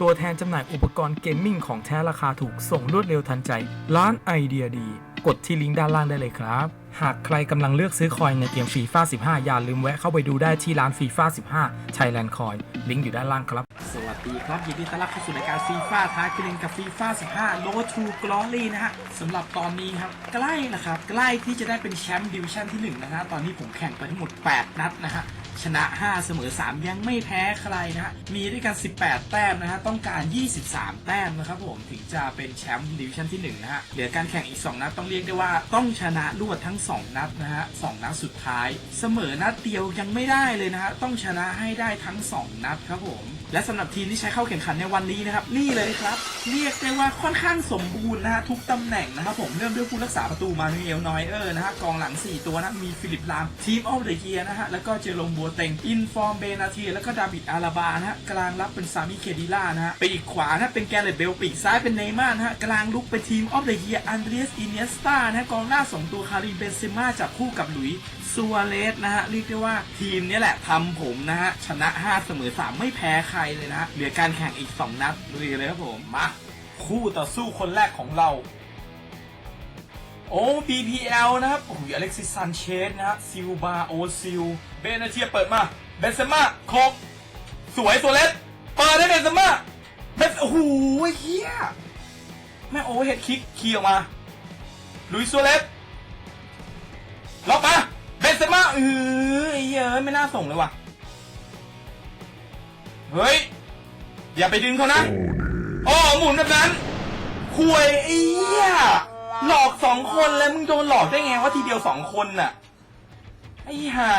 ตัวแทนจำหน่ายอุปกรณ์เกมมิ่งของแท้ราคาถูกส่งรวดเร็วทันใจ ร้านไอเดียดี กดที่ลิงก์ด้านล่างได้เลยครับ หากใครกำลังเลือกซื้อคอยในเกมฟีฟ่า15 อย่าลืมแวะเข้าไปดูได้ที่ร้านฟีฟ่า15 Thailand Coin ลิงก์อยู่ด้านล่างครับ สวัสดีครับยินดีต้อนรับเข้าสู่รายการฟีฟ่าท้าคิลินกับฟีฟ่า15 Road to Glory นะฮะสำหรับตอนนี้ครับใกล้นะครับใกล้ที่จะได้เป็นแชมป์ดิวิชั่นที่1นะฮะตอนนี้ผมแข่งไปทั้งหมด 8 นัดนะฮะ ชนะ 5 เสมอ 3 ยังไม่แพ้ใครนะฮะ มีด้วยกัน 18 แต้มนะฮะ ต้องการ 23 แต้มนะครับผมถึงจะเป็นแชมป์ดิวิชั่นที่ 1 นะฮะ เหลือการแข่งอีก 2 นัดต้องเรียกได้ว่าต้องชนะรวดทั้ง 2 นัดนะฮะสองนัดสุดท้าย เสมอนัดเดียวยังไม่ได้เลยนะฮะ ต้องชนะให้ได้ทั้ง 2 นัดครับผมและสำหรับทีมที่ใช้เข้าแข่งขันในวันนี้นะครับ นี่เลยครับ เรียกได้ว่าค่อนข้างสมบูรณ์นะฮะทุกตำแหน่งนะครับผมเริ่มด้วยผู้รักษาประตูมานูเอลนอยเออร์นะฮะกองหลัง 4 ตัวนะมีฟิลิปลามทีมออฟเดอะเยียนะฮะแล้วก็เจอโรมบัวเต็งอินฟอร์มเบนาเทียแล้วก็ดาวิดอาราบานะฮะกลางรับเป็นซามิเคดิล่านะฮะปีกขวานะเป็นแกเรตเบลปีกซ้ายเป็นเนย์ม่าร์นะฮะกลางลุกเป็นทีมออฟเดอะเยียอันเดรียสอินเนสตานะฮะกองหน้าสองตัวคาริมเบนเซม่าจับคู่กับหลุยส์ซัวเรสนะฮะเรียกได้ว่าทีมนี้แหละทำผมนะฮะชนะ 5 เสมอ 3 ไม่แพ้ใครเลยนะฮะเหลือการแข่งอีก 2 นัดลุยกันเลยครับผมมาคู่ต่อสู้คนแรกของเรา โอ้ BPL นะครับ โอ้ยอเล็กซิสซันเชสนะฮะซิลบาโอซิล เบนาเทียเปิดมา เบนเซม่าโคกสวยซัวเรสเปิดได้เบนเซม่าเบนโอ้โหเฮียแม่งโอเวอร์เฮดคิกคีย์ออกมา ลุยส์ซัวเรสล็อกมา เบนเซม่าเออไอ้เหี้ยเอ้ยไม่น่าส่งเลยว่ะ เฮ้ย อย่าไปดึงเขานะอ๋อหมุนแบบนั้นคุยไอ้เหี้ย หลอกสองคนแล้วมึงโดนหลอกได้ไงว่าทีเดียวสองคนน่ะ ไอ้ห่า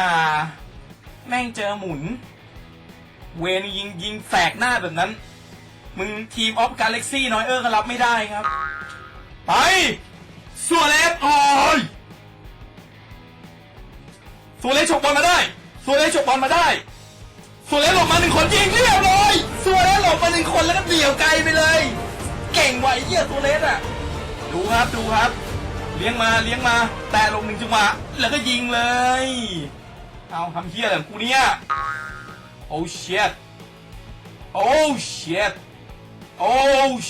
แม่งเจอหมุน เวนยิงยิงแสกหน้าแบบนั้น มึงทีมออฟกาแล็กซี่น้อยเออร์ก็รับไม่ได้ครับ ไปสัวเลสโอ้ยสุเรชฉกบอลมาได้สุเรชฉกบอลมาได้สุเรชหลบมาหนึ่งคนยิงเรียบร้อยสุเรชหลบมาหนึ่งคนแล้วก็เดี่ยวไกลไปเลย เก่งว่ะไอ้เหี้ยสุเรชอะ ดูครับดูครับ เลี้ยงมาเลี้ยงมา แต่ลงหนึ่งจังหวะแล้วก็ยิงเลย เอาทำเหี้ยอะไรของกูเนี่ยโอ้ shit โอ้ shit โอ้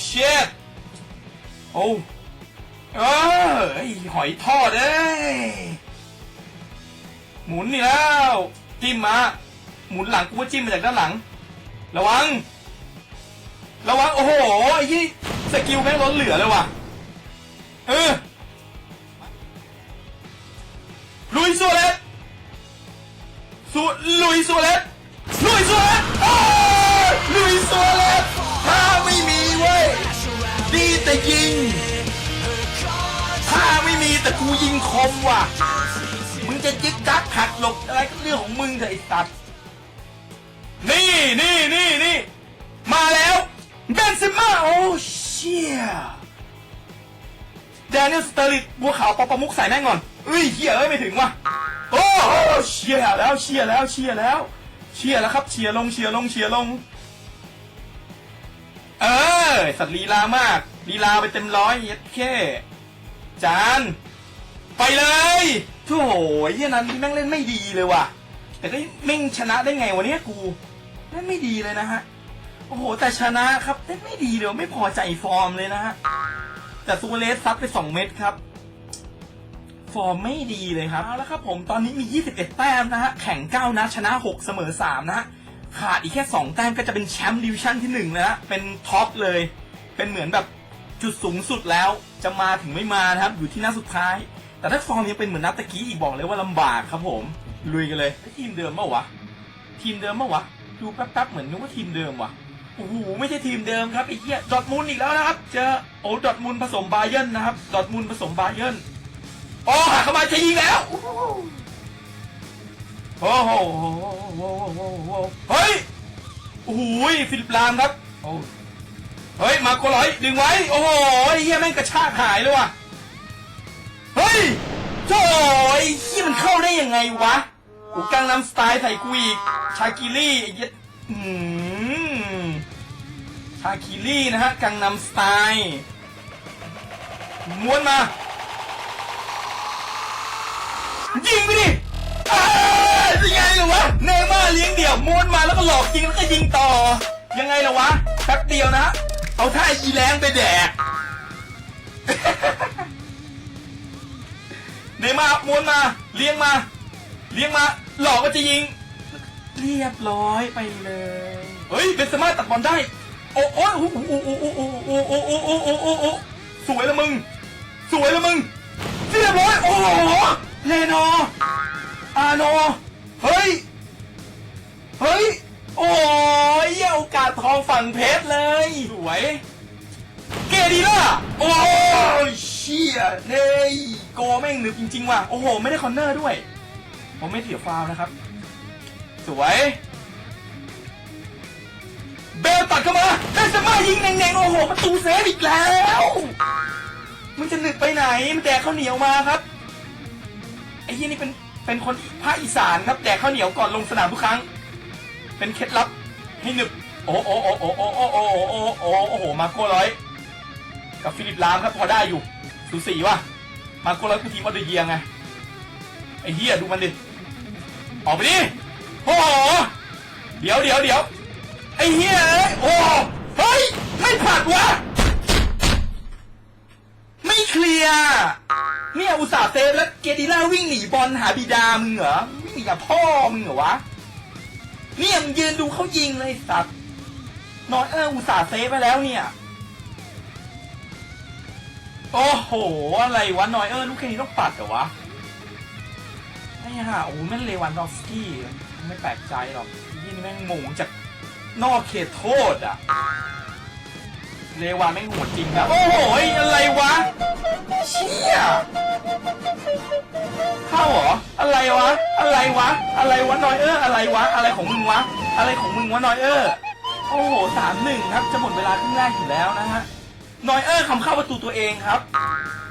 shit โอ้เออไอหอยทอดเอ้ยหมุนนี่แล้วจิ้มมาหมุนหลังกูว่าจิ้มมาจากด้านหลัง ระวัง ระวัง โอ้โหไอ้ยี่สกิลแม่งล้นเหลือเลยว่ะ เออลุยสัวเลสสุลุยสัวเลสลุยสัวเลสอ้ลุยสัวเลสถ้าไม่มีเว้ยดีแต่ยิง ถ้าไม่มีแต่กูยิงคมว่ะ มึงจะจิกจักหักหลบอะไรก็เรื่องของมึงเถอะไอ้สัตว์นี่นี่นี่นี่มาแล้วเบนซิม่าโอ้เชี่ย แดเนียลสเตอริดบัวขาวปอประมุกใส่แม่งก่อนเอ้ยเฮียเอ้ยไม่ถึงว่ะโอ้โหเชียร์แล้วเชียร์แล้วเชียร์แล้วเชียร์แล้วครับเชียร์ลงเชียร์ลงเชียร์ลง เออสัตว์ลีลามากลีลาไปเต็มร้อยเย็ดแค่จานไปเลยโถ่ไอ้เหี้ยนั้นแม่งเล่นไม่ดีเลยว่ะ แต่ก็แม่งชนะได้ไงวันนี้กูเล่นไม่ดีเลยนะฮะโอ้โหแต่ชนะครับเล่นไม่ดีเลยไม่พอใจฟอร์มเลยนะฮะ แต่ซูเลสซัดไป 2 เม็ดครับ ฟอร์มไม่ดีเลยครับเอาละครับผมตอนนี้มี 21 แต้มนะฮะ แข่ง 9 นัดชนะ 6 เสมอ 3 นะฮะ ขาดอีกแค่ 2 แต้มก็จะเป็นแชมป์ดิวิชั่นที่1แล้วนะเป็นท็อปเลย เป็นเหมือนแบบจุดสูงสุดแล้ว จะมาถึงไม่มานะครับ อยู่ที่นัดสุดท้าย แต่ถ้าฟอร์มยังเป็นเหมือนนัดตะกี้อีกบอกเลยว่าลำบากครับผม ลุยกันเลยทีมเดิมเปล่าวะ ทีมเดิมเปล่าวะ ดูแป๊บๆเหมือนนึกว่าทีมเดิมว่ะ โอ้โหไม่ใช่ทีมเดิมครับไอ้เหี้ยดอทมุนด์อีกแล้วนะครับ เจอโอ้ดอทมุนด์ผสมบาเยิร์นนะครับดอทมุนด์ผสมบาเยิร์นอ๋อหักเข้ามาจะยิงแล้วโอ้โหเฮ้ยโอ้โหฟิลิปลามครับโอ้เฮ้ยมาโกร้อยดึงไว้ โอ้โหไอ้เหี้ยแม่งกระชากหายเลยว่ะเฮ้ยโถ่ไอ้เหี้ยมันเข้าได้ยังไงวะโอ้กังนำสไตล์ใส่กูอีกชาคิลี่ไอ้เหี้ยอืม ชาคิลี่นะฮะกังนำสไตล์ม้วนมา ยิงไปดิยังไงล่ะวะ เนย์ม่าเลี้ยงเดี่ยวม้วนมาแล้วก็หลอกยิงแล้วก็ยิงต่อ ยังไงล่ะวะแป๊บเดียวนะ เอาท่าอีแรงไปแดกไหนมาม้วนมา เลี้ยงมา เลี้ยงมา หลอกว่าจะยิง เรียบร้อยไปเลย เฮ้ย เป็นสมารถตัดบอลได้ โอ้โอ้โอ้โอ้โอ้โอ้โอ้โอ้โอ้โอ้โอ้โอ้โอ้โอ้สวยละมึง สวยละมึงเรียบร้อยโอ้โหเลโนอาโนเฮ้ย เฮ้ย โอ้ยโอกาสทองฝั่งเพชรเลย สวย เกดีล่ะ โอ้ยเชี่ยเฮ้ยโกแม่งหนึบจริง ๆ ว่ะ โอ้โห ไม่ได้คอนเนอร์ด้วย ผมไม่เสียฟาวนะครับ สวย เบลตัดเข้ามาได้สมายิงเน่งๆ โอ้โหประตูเซฟอีกแล้วมันจะหนึบไปไหน มันแดกข้าวเหนียวมาครับ ไอ้ยี่นี่เป็นเป็นคนภาคอีสานครับ แดกข้าวเหนียวก่อนลงสนามทุกครั้ง เป็นเคล็ดลับให้หนึบโอ้โอ้โอ้โอ้โอ้โอ้โอ้โอ้โอ้โอ้โหมาโก้ร้อย กับฟิลิปลามครับพอได้อยู่สูสีว่ะมาโก้ร้อยคือทีมออเดเยียไงไอ้เฮียดูมันดิออกไปดิโอ้โหเดี๋ยวเดี๋ยวเดี๋ยว อ้เฮียเอ้ยโอ้เฮ้ย ไม่ผัดวะ ไม่เคลียร์เนี่ยอุตส่าห์เซฟแล้วเกดิล่าวิ่งหนีบอลหาบิดามึงเหรอวิ่งหนีกับพ่อมึงเหรอวะเนี่ยมึงยืนดูเขายิงเลยสัตว์นอยเอออุตส่าห์เซฟไปแล้วเนี่ย โอ้โห อะไรวะนอยเออร์ลูกแค่นี้ต้องปัดเหรอวะไอ้ห่าโอ้โหแม่งเลวันดอฟสกี้ ไม่แปลกใจหรอกยี่นี่แม่งหมงจาก นอกเขตโทษอะเลวันแม่งโหดจริงครับโอ้โหอะไรวะเชี่ยเข้าเหรอ อะไรวะ อะไรวะ อะไรวะนอยเออร์อะไรวะ อะไรของมึงวะ อะไรของมึงวะนอยเออร์โอ้โหสามหนึ่งครับ จะหมดเวลาครึ่งแรกอยู่แล้วนะฮะ นอยเออร์คำเข้าประตูตัวเองครับ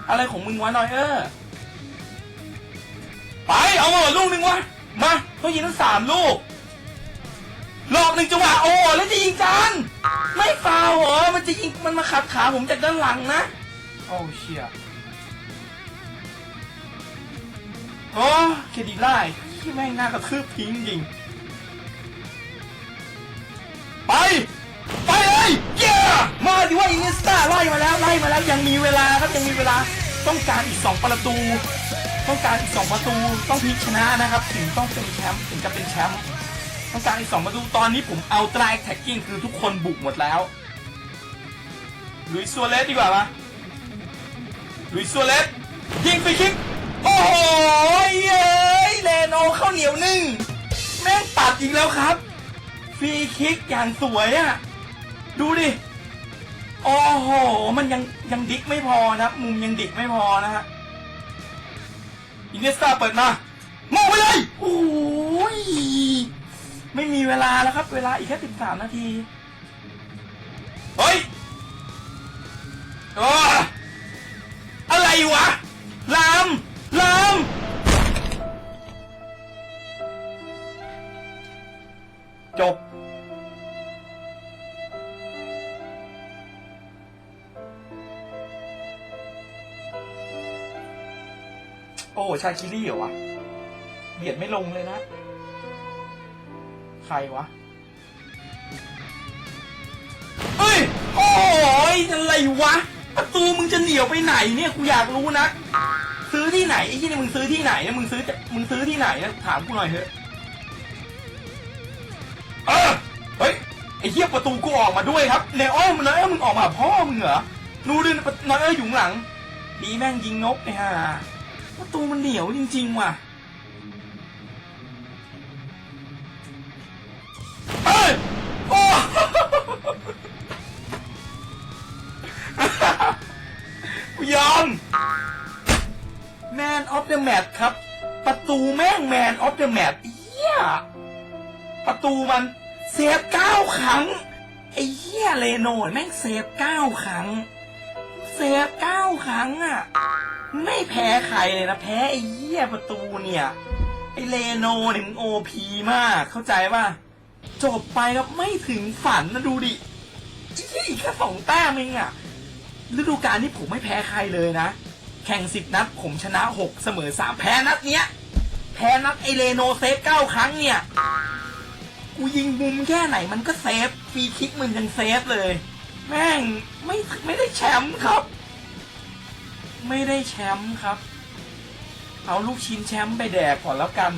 อะไรของมึงวะนอยเออร์ ไป เอามาลูกหนึ่งวะ มาต้องยิงทั้งสามลูก หลอกหนึ่งจังหวะโอ้แล้วจะยิงจานไม่ฟาวเหรอมันจะยิงมันมาขัดขาผมจากด้านหลังนะโอ้เชี่ยโอ้เคดีไล่ที่แม่งน่ากระทืบทิ้งจริงไป ไปเลยเย้มาดิว่าอินเนสตาไล่มาแล้วไล่มาแล้วยังมีเวลาครับยังมีเวลาต้องการอีกสองประตู ต้องการอีกสองประตูต้องพลิกชนะนะครับ ถึงต้องเป็นแชมป์ถึงจะเป็นแชมป์ ต้องกาอีกสองประตูตอนนี้ผมเอาตรายแท็กกิ้งคือทุกคนบุกหมดแล้วลุยซัวเลสดีกว่าปะลุยซัวเลสยิงฟีคิกโอ้โหเย้เลโนข้าวเหนียวนึ่งแม่งปัดอีกแล้วครับ ฟรีคิกอย่างสวยอะ่ะ ดูดิ โอ้โห มันยังยังดิกไม่พอนะมุมยังดิกไม่พอนะฮะอินเนสตาเปิดมามองไปเลยโอ้ย ไม่มีเวลาแล้วครับ เวลาอีกแค่13นาที เฮ้ยโอ้อะไรวะ ลาม ลาม จบ โอ้ ชาคิรี่เหรอวะ เบียดไม่ลงเลยนะใครวะเฮ้ย โอ้ยอะไรวะ ประตูมึงจะเหนียวไปไหนเนี่ยกูอยากรู้นะ ซื้อที่ไหนไอ้ที่นี่มึงซื้อที่ไหนนี่ยมึงซื้อจะมึงซื้อที่ไหนนะถามกูหน่อยเถอะเออเฮ้ยไอ้เหี้ยประตูกูออกมาด้วยครับเนอ้อมเนอ้อมึงออกมาพ่อมึงเหรอดูดินอยเอ้ยอยู่ข้างหลังดีแม่งยิงนกไอ้ห่าประตูมันเหนียวจริง ๆ ว่ะ ยอม แมนออฟเดอะแมตครับ ประตูแม่งแมนออฟเดอะแมตเหี้ย ประตูมันเซฟเก้าครั้ง ไอ้เหี้ยเลโนแม่งเซฟเก้าครั้ง เซฟเก้าครั้งอะ ไม่แพ้ใครเลยนะ แพ้ไอ้เหี้ยประตูเนี่ย ไอ้เลโนเนี่ยมึงโอพีมาก เข้าใจป่ะ จบไปแล้วไม่ถึงฝันนะดูดิอีกแค่สองแต้มเองอะ ฤดูกาลนี้ผมไม่แพ้ใครเลยนะ แข่งสิบนัดผมชนะหกเสมอสามแพ้นัดเนี้ย แพ้นัดไอเลโนเซฟเก้าครั้งเนี่ย กูยิงมุมแค่ไหนมันก็เซฟฟรีคิกมึงยังเซฟเลย แม่งไม่ไม่ได้แชมป์ครับ ไม่ได้แชมป์ครับ เอาลูกชิ้นแชมป์ไปแดกก่อนแล้วกัน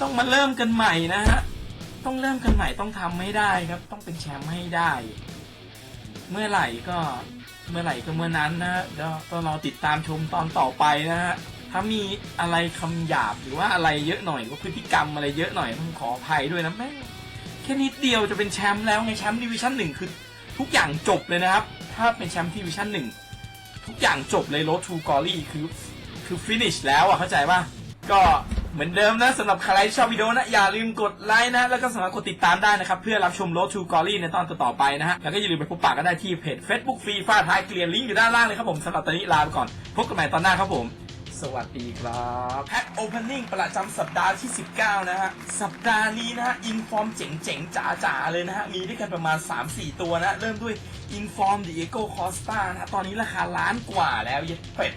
ต้องมาเริ่มกันใหม่นะฮะ ต้องเริ่มกันใหม่ต้องทำให้ได้ครับ ต้องเป็นแชมป์ให้ได้ เมื่อไหร่ก็เมื่อไหร่ก็เมื่อนั้นนะฮะเดี๋ยวต้องรอติดตามชมตอนต่อไปนะฮะถ้ามีอะไรคำหยาบหรือว่าอะไรเยอะหน่อยก็พฤติกรรมอะไรเยอะหน่อยต้องขออภัยด้วยนะแม่งแค่นิดเดียวจะเป็นแชมป์แล้วไงแชมป์ดิวิชั่นหนึ่งคือทุกอย่างจบเลยนะครับ ถ้าเป็นแชมป์ดิวิชั่นหนึ่งทุกอย่างจบเลยโรดทูกอรี่คือคือฟินิชแล้วอะเข้าใจป่ะก็ เหมือนเดิมนะสำหรับใครชอบวิดีโอนะอย่าลืมกดไลค์นะ แล้วก็สามารถกดติดตามได้นะครับ เพื่อรับชม Road to Glory ในตอนต่อๆไปนะฮะ แล้วก็อย่าลืมไปพบปะกันได้ที่เพจ Facebook ฟรีฟ้าท้ายเกลียนลิงก์อยู่ด้านล่างเลยครับผมสำหรับตอนนี้ลาไปก่อน พบกันใหม่ตอนหน้าครับผม สวัสดีครับแพ็คโอเพนนิ่งประจำสัปดาห์ที่ 19 นะฮะ สัปดาห์นี้นะฮะอินฟอร์มเจ๋งๆจ๋าๆเลยนะฮะมีด้วยกันประมาณ 3-4 ตัวนะเริ่มด้วยอินฟอร์มดิเอโกคอสตานะตอนนี้ราคาล้านกว่าแล้วเย็ดเป็ด